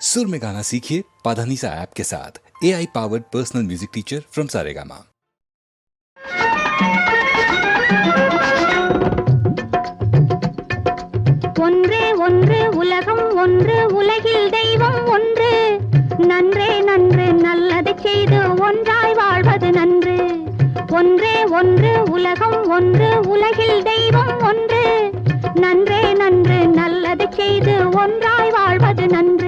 सुर में गाना सीखिए पाधानीसा ऐप के साथ A I powered personal music teacher from Saregama ஒன்றே ஒன்று உலகம் ஒன்று உலகில் தெய்வம் ஒன்று நன்றே நன்று நல்லதை செய்து ஒன்றாய் வாழ்வது நன்று ஒன்றே ஒன்று உலகம் ஒன்று உலகில் தெய்வம் ஒன்று நன்றே நன்று நல்லதை செய்து ஒன்றாய் வாழ்வது நன்று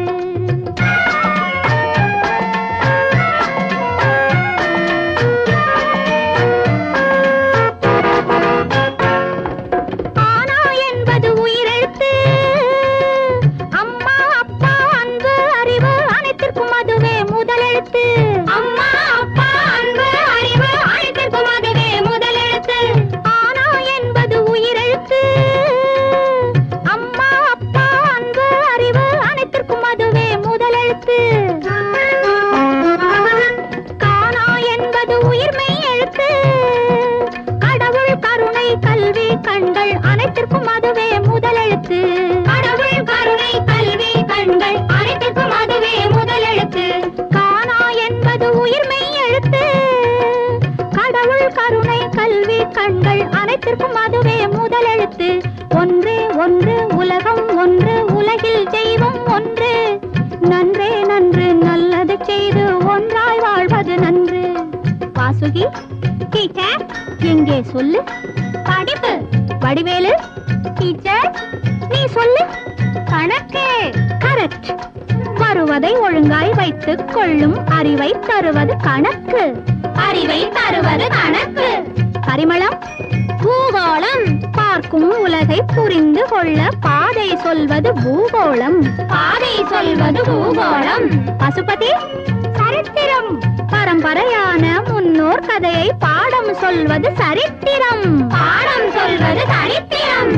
வாசுகி டீச்சர் எங்கே சொல்லு. படிப்பு வடிவேலு. டீச்சர் நீ சொல்லு. கணக்கு. கரெக்ட் வருவதை ஒழுங்காய் வைத்துக் கொள்ளும் அறிவை தருவது கணக்கு. அறிவை தருவது கணக்கு. பரிமளம். பூகோளம். பார்க்கும் உலகை புரிந்து கொள்ள பாதை சொல்வது பூகோளம். பாதை சொல்வது பூகோளம். பசுபதி சரித்திரம். பரம்பரையான முன்னோர் கதையை பாடம் சொல்வது சரித்திரம். பாடம் சொல்வது சரித்திரம்.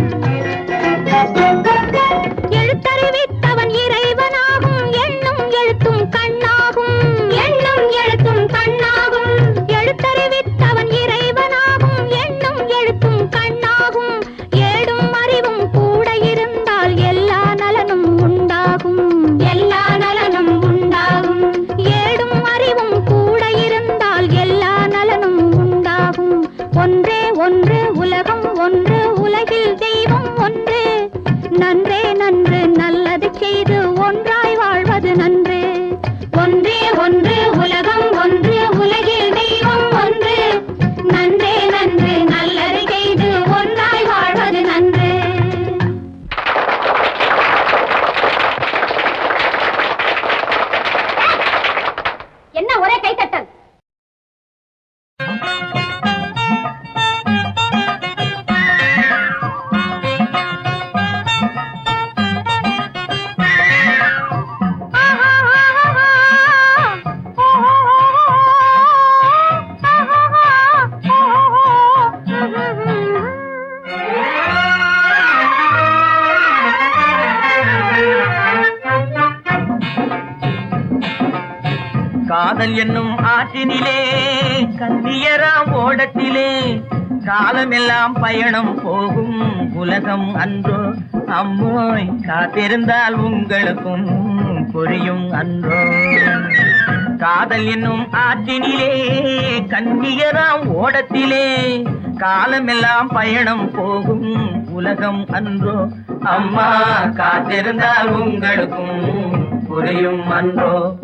என்னும் ஆற்றினிலே ஓடத்திலே காலமெல்லாம் பயணம் போகும் உலகம் அன்றோ. அம்மோய் காத்திருந்தால் உங்களுக்கும் புரியும் அன்றோ. காதல் என்னும் ஆற்றினிலே கண்ணியராம் ஓடத்திலே காலமெல்லாம் பயணம் போகும் உலகம் அன்றோ. அம்மா காத்திருந்தால் உங்களுக்கும் புரியும் அன்றோ.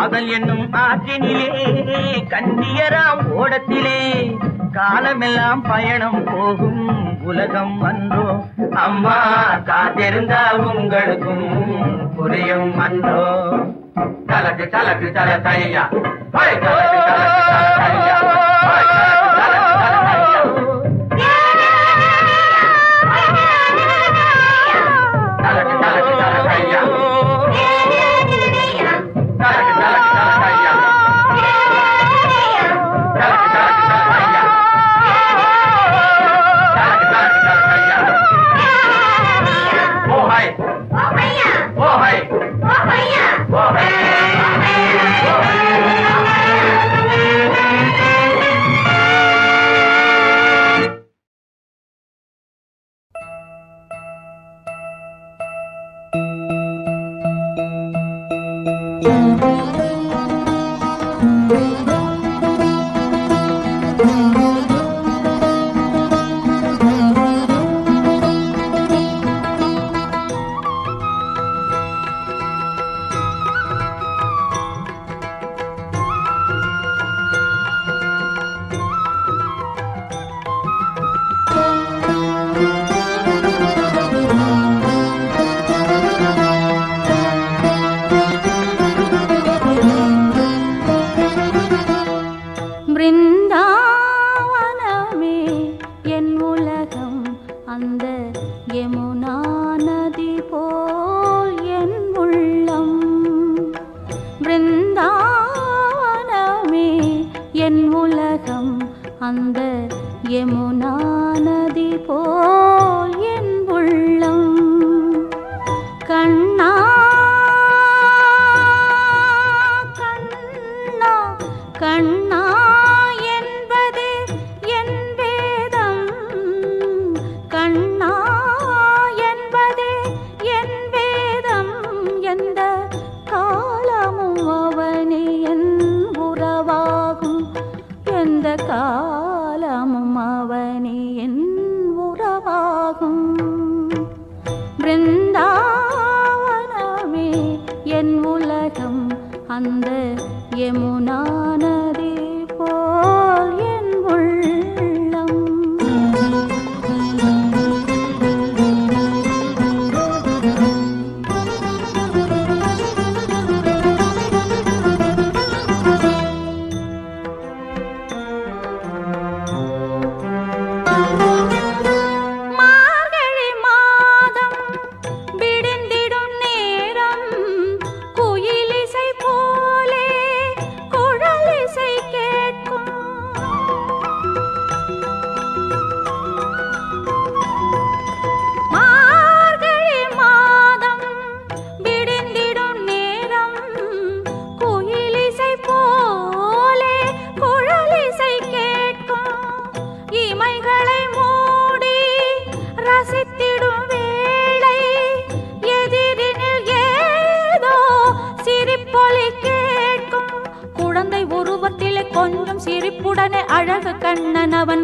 காதல் என்னும் ஆற்றினிலே கண்ணியராம் ஓடத்திலே காலமெல்லாம் பயணம் போகும் உலகம் அன்றோ. அம்மா காத்திருந்தால் உங்களுக்கும் புரியும் அன்றோ. தலக்கு தலக்கு தல தையா தலக்கு தலக்கு தல தையா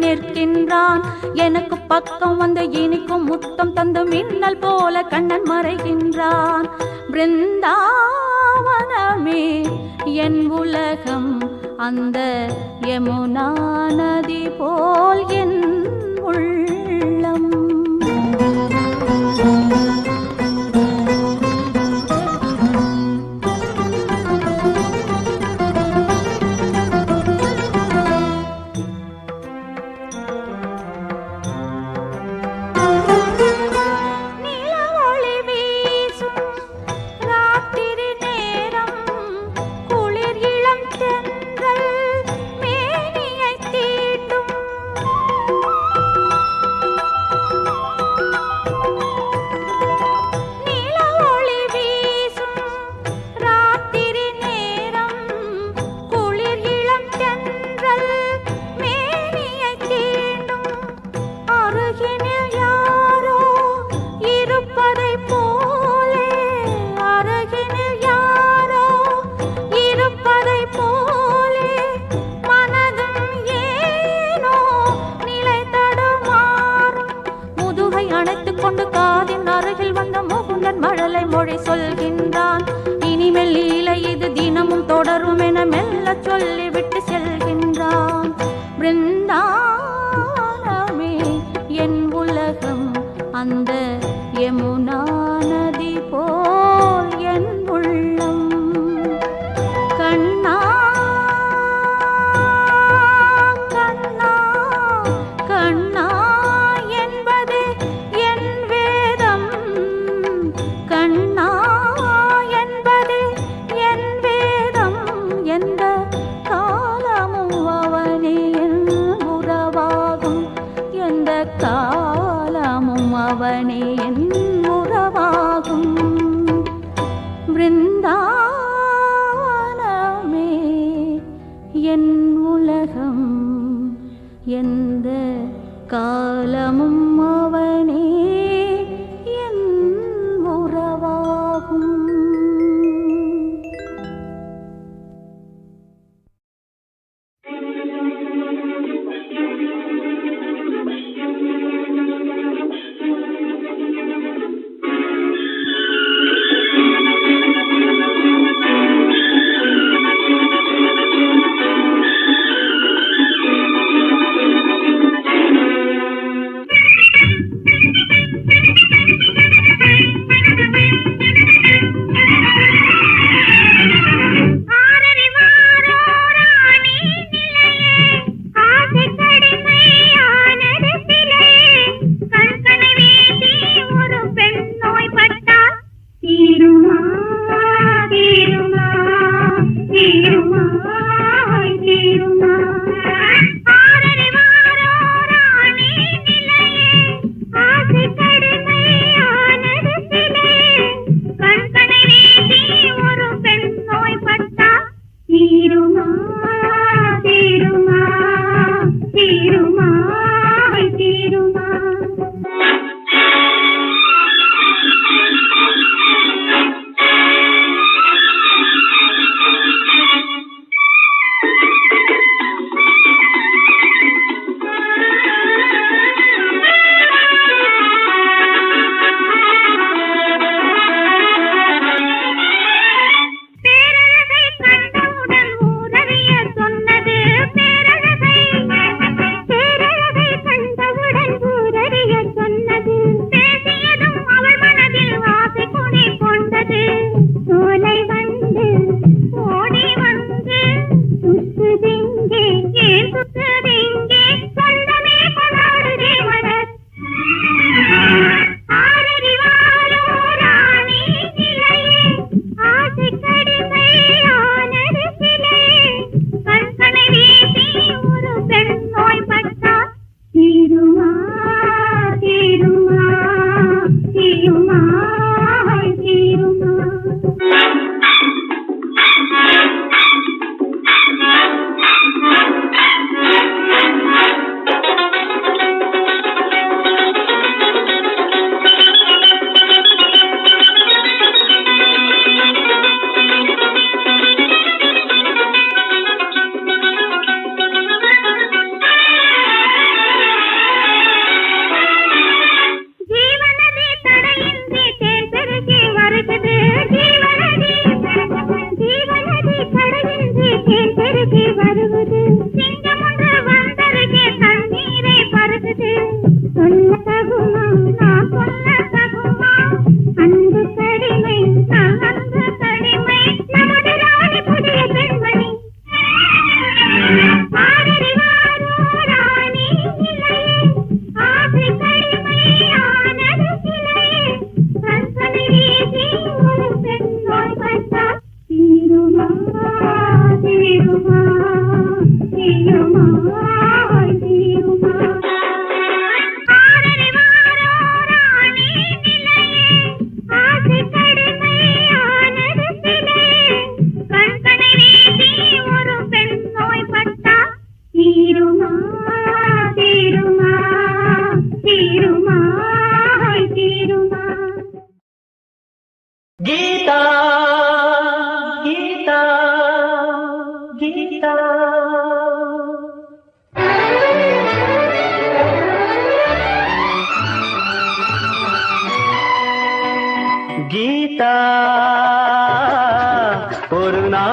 நிற்கின்றான். எனக்கு பக்கம் வந்து இனிக்கும் முத்தம் தந்து மின்னல் போல கண்ணன் மறைகின்றான். பிருந்தாவனமே என் உலகம் அந்த யமுனா நதி போல் என் உள்ள அந்த யமுனா எந்த காலமும் அவனே.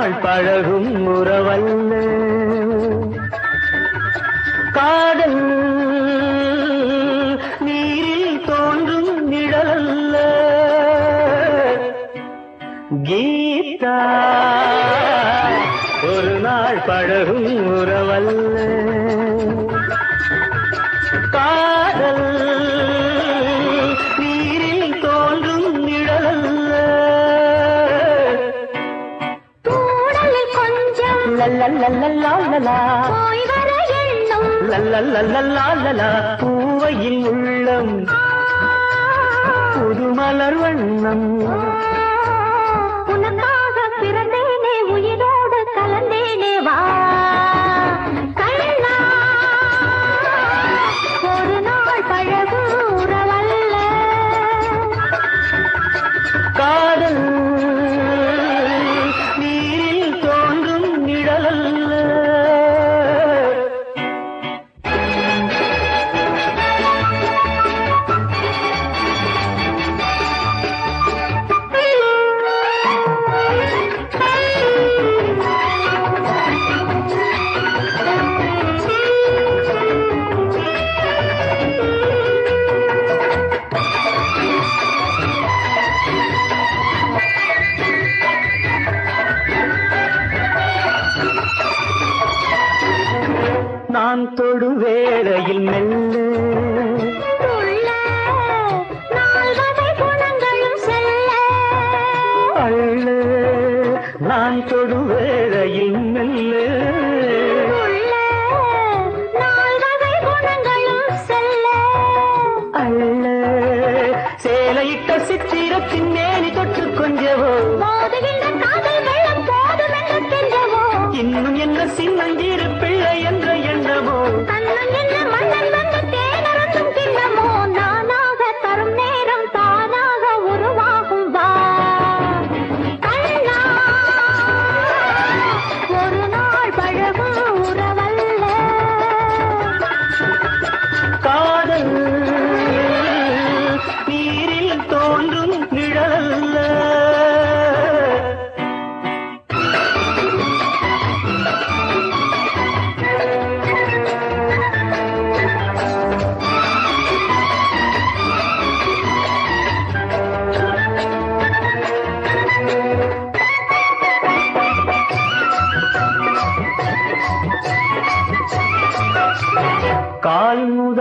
ஒரு பூவையின் உள்ளம் புதுமலர் வண்ணம் Xứng.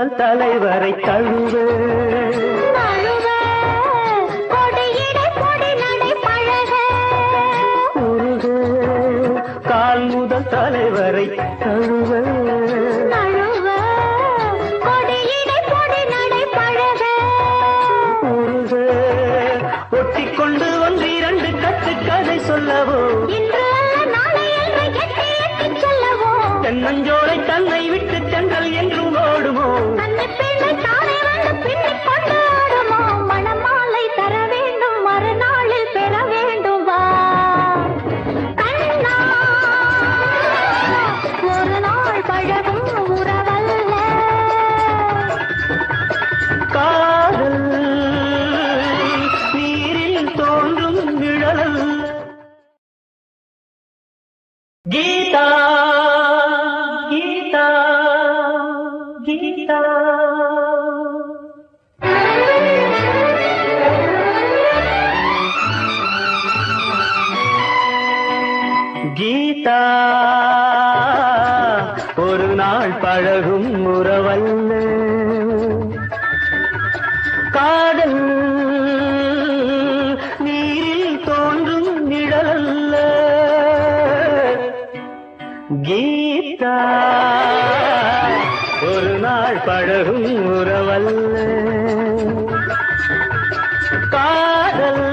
உங்கள் தலைவரை தழுவு. கால் முதல் தலைவரை தழுவ. கொண்டு இரண்டு கட்டு கதை சொல்லவோ. தென்னஞ்சோலை தன்னை விட்டு உறவல்ல காதல் நீரில் தோன்றும் நிழலல்ல. கீதா ஒரு நாள் பழகும் உறவல்ல காதல்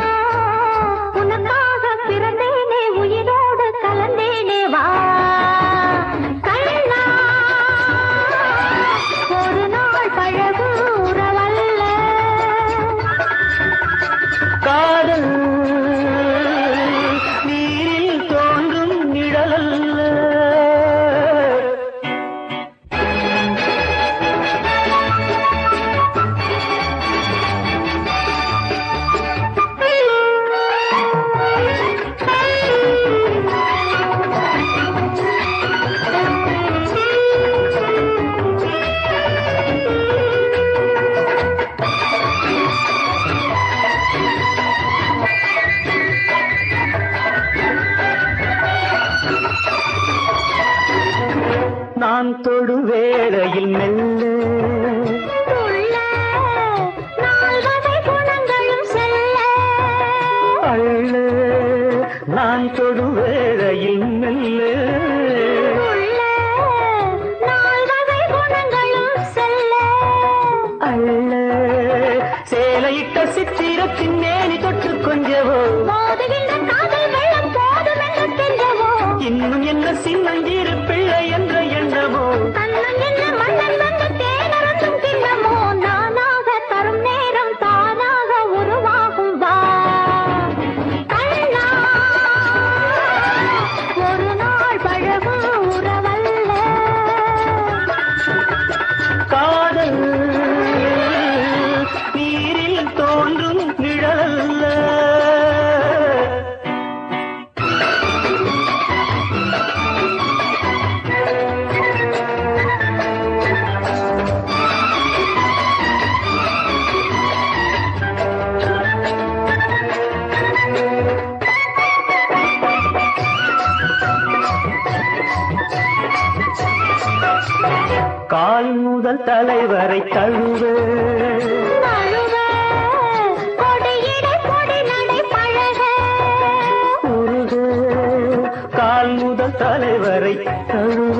நான் தொடு வேளையில் மெல்ல. தலைவன் முதல் தலைவரை தழுவ.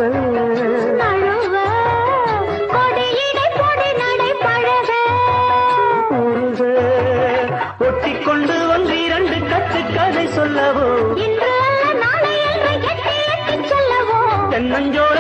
ஒட்டிக்கொண்டு வந்து இரண்டு கட்டு கதை சொல்லவோ. தென்னஞ்சோ